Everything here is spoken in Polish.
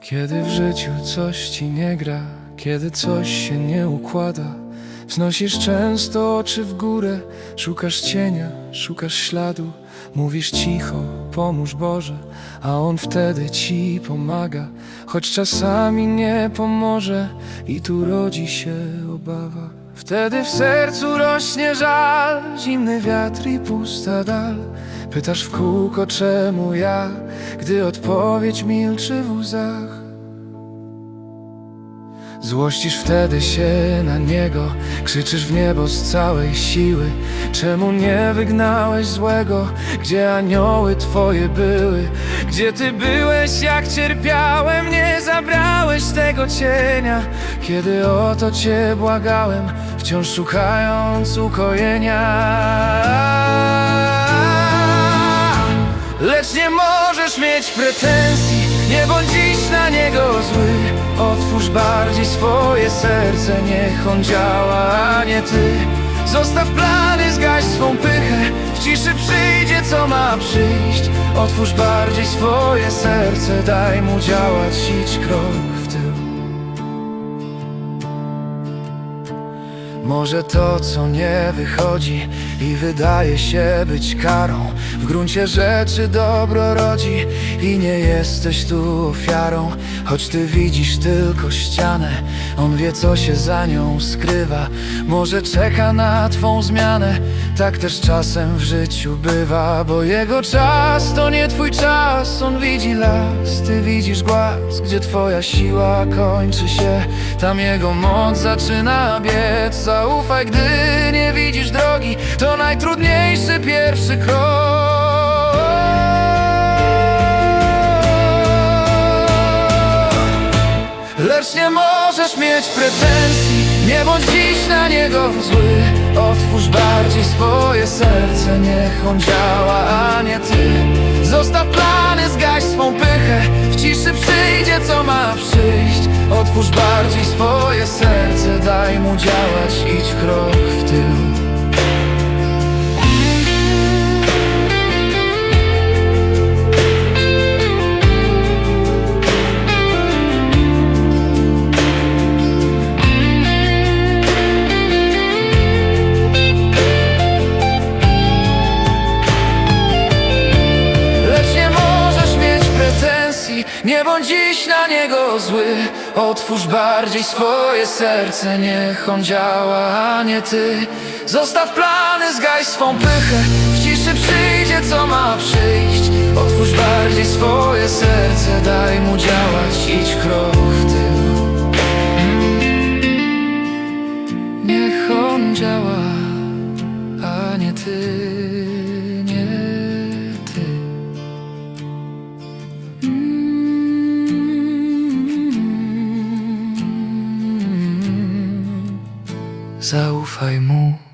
Kiedy w życiu coś ci nie gra, kiedy coś się nie układa, wznosisz często oczy w górę, szukasz cienia, szukasz śladu, mówisz cicho, pomóż Boże, a On wtedy ci pomaga, choć czasami nie pomoże i tu rodzi się obawa. Wtedy w sercu rośnie żal, zimny wiatr i pusta dal. Pytasz w kółko czemu ja, gdy odpowiedź milczy w łzach. Złościsz wtedy się na niego, krzyczysz w niebo z całej siły. Czemu nie wygnałeś złego, gdzie anioły twoje były? Gdzie ty byłeś, jak cierpiałem, nie zabrałeś tego cienia. Kiedy o to cię błagałem, wciąż szukając ukojenia. Lecz nie możesz mieć pretensji Nie bądź dziś na niego zły. Otwórz bardziej swoje serce Niech on działa, a nie ty. Zostaw plany, zgaś swą pychę W ciszy przyjdzie co ma przyjść. Otwórz bardziej swoje serce Daj mu działać, idź krok Może to, co nie wychodzi i wydaje się być karą. W gruncie rzeczy dobro rodzi i nie jesteś tu ofiarą. Choć ty widzisz tylko ścianę, on wie co się za nią skrywa. Może czeka na twą zmianę, tak też czasem w życiu bywa Bo jego czas to nie twój czas, on widzi las, ty widzisz głaz Gdzie twoja siła kończy się, tam jego moc zaczyna biec Gdy nie widzisz drogi, to najtrudniejszy pierwszy krok. Lecz nie możesz mieć pretensji Nie bądź dziś na niego zły. Otwórz bardziej swoje serce Niech on działa, a nie ty. Zostaw plany, zgaś swą pychę W ciszy przyjdzie co ma przyjść. Otwórz bardziej swoje serce Daj mu działać, idź krok w tył pretensji Nie bądź dziś na niego zły. Otwórz bardziej swoje serce Niech on działa, a nie ty. Zostaw plany, zgaś swą pychę W ciszy przyjdzie co ma przyjść. Otwórz bardziej swoje serce Daj mu działać, Zaufaj mu.